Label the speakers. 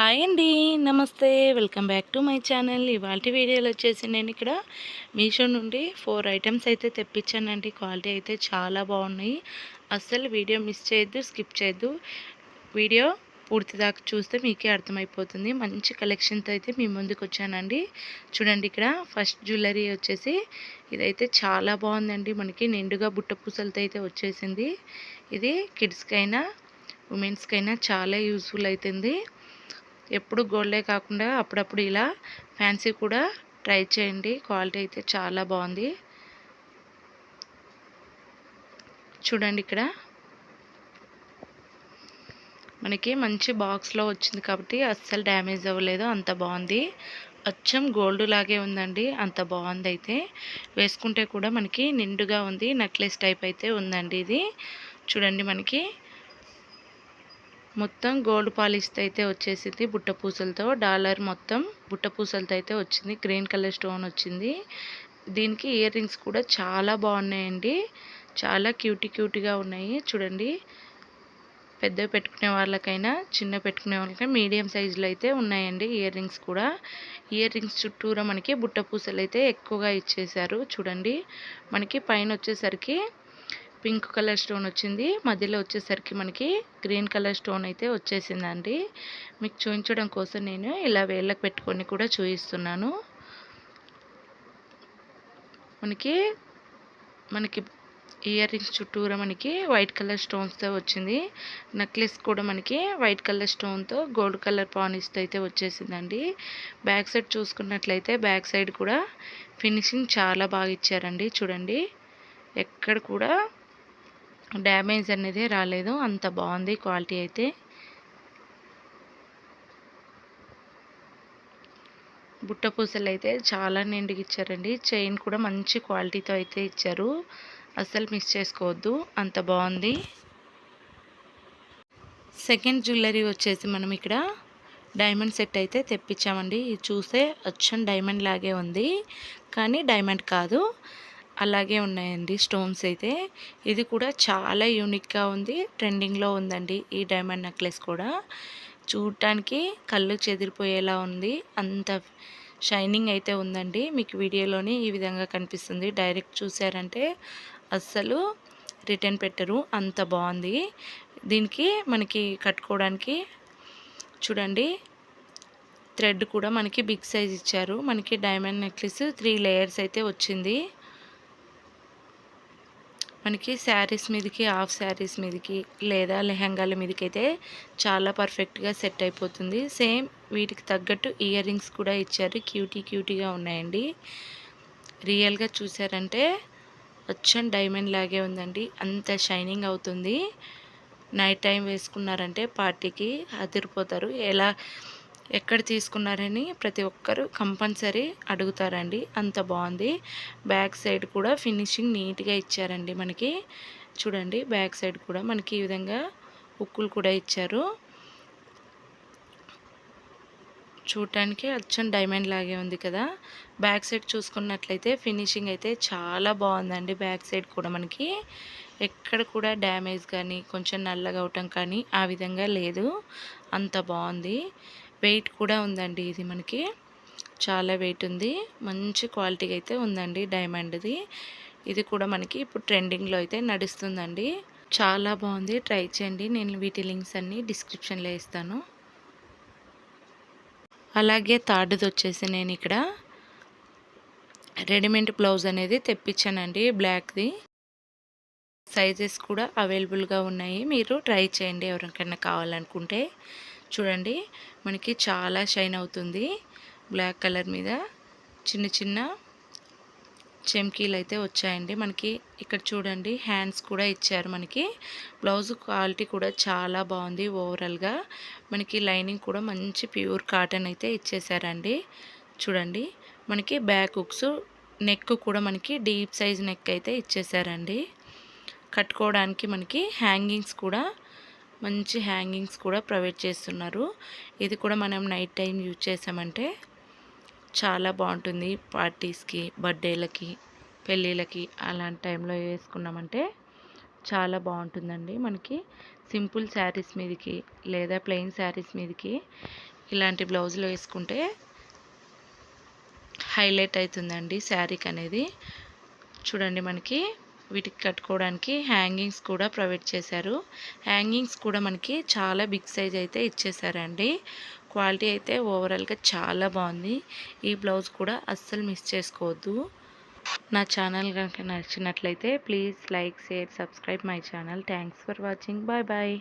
Speaker 1: Hi అండి నమస్తే. Welcome back to my channel. ఇవాళ వీడియోలు వచ్చేసి నేను ఇక్కడ మీషో నుండి ఫోర్ ఐటమ్స్ అయితే తెప్పించానండి. క్వాలిటీ అయితే చాలా బాగున్నాయి. అస్సలు వీడియో మిస్ చేయొద్దు స్కిప్ చేయొద్దు. వీడియో పూర్తి దాకా చూస్తే మీకే అర్థమైపోతుంది. మంచి కలెక్షన్తో అయితే మీ ముందుకు వచ్చానండి. చూడండి ఇక్కడ ఫస్ట్ జ్యువెలరీ వచ్చేసి ఇదైతే చాలా బాగుందండి. మనకి నిండుగా బుట్ట పూసలతో అయితే వచ్చేసింది. ఇది కిడ్స్కైనా ఉమెన్స్కైనా చాలా యూస్ఫుల్ అవుతుంది ఎప్పుడు గోల్డే కాకుండా అప్పుడప్పుడు ఇలా ఫ్యాన్సీ కూడా ట్రై చేయండి. క్వాలిటీ అయితే చాలా బాగుంది. చూడండి ఇక్కడ. మనకి మంచి బాక్స్లో వచ్చింది కాబట్టి అస్సలు డ్యామేజ్ అవ్వలేదు. అంత బాగుంది. అచ్చం గోల్డ్ లాగే ఉందండి. అంత బాగుంది అయితే. వేసుకుంటే కూడా మనకి నిండుగా ఉంది. నెక్లెస్ టైప్ అయితే ఉందండి ఇది. చూడండి మనకి. మొత్తం గోల్డ్ పాలిష్తో అయితే వచ్చేసింది బుట్ట పూసలతో. డాలర్ మొత్తం బుట్ట పూసలతో అయితే వచ్చింది. గ్రీన్ కలర్ స్టోన్ వచ్చింది. దీనికి ఇయర్ రింగ్స్ కూడా చాలా బాగున్నాయండి. చాలా క్యూటీ క్యూటీగా ఉన్నాయి. చూడండి. పెద్ద పెట్టుకునే వాళ్ళకైనా చిన్న పెట్టుకునే వాళ్ళకైనా మీడియం సైజులో అయితే ఉన్నాయండి ఇయర్ రింగ్స్ కూడా. ఇయర్ రింగ్స్ చుట్టూరా మనకి బుట్ట పూసలు అయితే ఎక్కువగా ఇచ్చేసారు చూడండి. మనకి పైన వచ్చేసరికి పింక్ కలర్ స్టోన్ వచ్చింది. మధ్యలో వచ్చేసరికి మనకి గ్రీన్ కలర్ స్టోన్ అయితే వచ్చేసిందండి. మీకు చూపించడం కోసం నేను ఇలా వేళ్ళకి పెట్టుకొని కూడా చూపిస్తున్నాను మనకి మనకి ఇయర్ రింగ్స్ చుట్టూరా మనకి వైట్ కలర్ స్టోన్స్తో వచ్చింది. నెక్లెస్ కూడా మనకి వైట్ కలర్ స్టోన్తో గోల్డ్ కలర్ పానిస్తో అయితే వచ్చేసిందండి. బ్యాక్ సైడ్ చూసుకున్నట్లయితే బ్యాక్ సైడ్ కూడా ఫినిషింగ్ చాలా బాగా ఇచ్చారండి. చూడండి ఎక్కడ కూడా డ్యామేజ్ అనేది రాలేదు. అంత బాగుంది క్వాలిటీ అయితే. బుట్ట పూసలు అయితే చాలా నిండుగా ఇచ్చారండి చైన్ కూడా మంచి క్వాలిటీతో అయితే ఇచ్చారు. అస్సలు మిస్ చేసుకోవద్దు. అంత బాగుంది. సెకండ్ జ్యువెలరీ వచ్చేసి మనం ఇక్కడ డైమండ్ సెట్ అయితే తెప్పించామండి. ఇది చూస్తే అచ్చం డైమండ్ లాగే ఉంది. కానీ డైమండ్ కాదు. అలాగే ఉన్నాయండి స్టోన్స్ అయితే. ఇది కూడా చాలా యూనిక్గా ఉంది. ట్రెండింగ్లో ఉందండి ఈ డైమండ్ నెక్లెస్ కూడా. చూడటానికి కళ్ళు చెదిరిపోయేలా ఉంది. అంత షైనింగ్ అయితే ఉందండి. మీకు వీడియోలోని ఈ విధంగా కనిపిస్తుంది. డైరెక్ట్ చూసారంటే అస్సలు రిటర్న్ పెట్టరు. అంత బాగుంది. దీనికి మనకి కట్టుకోవడానికి చూడండి థ్రెడ్ కూడా మనకి బిగ్ సైజ్ ఇచ్చారు. మనకి డైమండ్ నెక్లెస్ త్రీ లేయర్స్ అయితే వచ్చింది. మనకి శారీస్ మీదకి హాఫ్ శారీస్ మీదకి లేదా లెహంగాల మీదకి అయితే చాలా పర్ఫెక్ట్గా సెట్ అయిపోతుంది. సేమ్ వీటికి తగ్గట్టు ఇయర్ రింగ్స్ కూడా ఇచ్చారు. క్యూటీ క్యూటీగా ఉన్నాయండి. రియల్గా చూసారంటే వచ్చం డైమండ్ లాగే ఉందండి. అంత షైనింగ్ అవుతుంది. నైట్ టైం వేసుకున్నారంటే పార్టీకి అదిరిపోతారు. ఎలా ఎక్కడ తీసుకున్నారని ప్రతి ఒక్కరు కంపల్సరీ అడుగుతారండి. అంత బాగుంది. బ్యాక్ సైడ్ కూడా ఫినిషింగ్ నీట్గా ఇచ్చారండి మనకి. చూడండి బ్యాక్ సైడ్ కూడా మనకి ఈ విధంగా ఉక్కులు కూడా ఇచ్చారు. చూడటానికి అచ్చం డైమండ్ లాగే ఉంది కదా. బ్యాక్ సైడ్ చూసుకున్నట్లయితే ఫినిషింగ్ అయితే చాలా బాగుందండి బ్యాక్ సైడ్ కూడా మనకి. ఎక్కడ కూడా డ్యామేజ్ కానీ కొంచెం నల్లగా అవటం కానీ ఆ విధంగా లేదు. అంత బాగుంది. వెయిట్ కూడా ఉందండి ఇది మనకి. చాలా వెయిట్ ఉంది. మంచి క్వాలిటీ అయితే ఉందండి డైమండ్ది. ఇది కూడా మనకి ఇప్పుడు ట్రెండింగ్లో అయితే నడుస్తుందండి. చాలా బాగుంది. ట్రై చేయండి. నేను వీటి లింక్స్ అన్నీ డిస్క్రిప్షన్లో ఇస్తాను. అలాగే థర్డ్ది వచ్చేసి నేను ఇక్కడ రెడీమేడ్ బ్లౌజ్ అనేది తెప్పించానండి బ్లాక్ది. సైజెస్ కూడా అవైలబుల్గా ఉన్నాయి. మీరు ట్రై చేయండి ఎవరికైనా కావాలనుకుంటే. చూడండి మనకి చాలా షైన్ అవుతుంది. బ్లాక్ కలర్ మీద చిన్న చిన్న చెమ్కీలు అయితే వచ్చాయండి. మనకి ఇక్కడ చూడండి హ్యాండ్స్ కూడా ఇచ్చారు మనకి. బ్లౌజ్ క్వాలిటీ కూడా చాలా బాగుంది ఓవరాల్గా. మనకి లైనింగ్ కూడా మంచి ప్యూర్ కాటన్ అయితే ఇచ్చేసారండి. చూడండి మనకి బ్యాక్ హుక్స్ నెక్ కూడా మనకి డీప్ సైజ్ నెక్ అయితే ఇచ్చేసారండి. కట్టుకోవడానికి మనకి హ్యాంగింగ్స్ కూడా మంచి హ్యాంగింగ్స్ కూడా ప్రొవైడ్ చేస్తున్నారు. ఇది కూడా మనం నైట్ టైం యూజ్ చేసామంటే చాలా బాగుంటుంది. పార్టీస్కి బర్త్డేలకి పెళ్ళిళ్ళకి అలాంటి టైంలో వేసుకున్నామంటే చాలా బాగుంటుందండి మనకి. సింపుల్ శారీస్ మీదకి లేదా ప్లెయిన్ శారీస్ మీదకి ఇలాంటి బ్లౌజులు వేసుకుంటే హైలైట్ అవుతుందండి శారీకి అనేది. చూడండి మనకి వీటికి కట్టుకోవడానికి హ్యాంగింగ్స్ కూడా ప్రొవైడ్ చేశారు. హ్యాంగింగ్స్ కూడా మనకి చాలా బిగ్ సైజ్ అయితే ఇచ్చేసారండి. క్వాలిటీ అయితే ఓవరాల్గా చాలా బాగుంది. ఈ బ్లౌజ్ కూడా అస్సలు మిస్ చేసుకోవద్దు. నా ఛానల్ కనుక నచ్చినట్లయితే please like share subscribe my channel. Thanks for watching. Bye bye.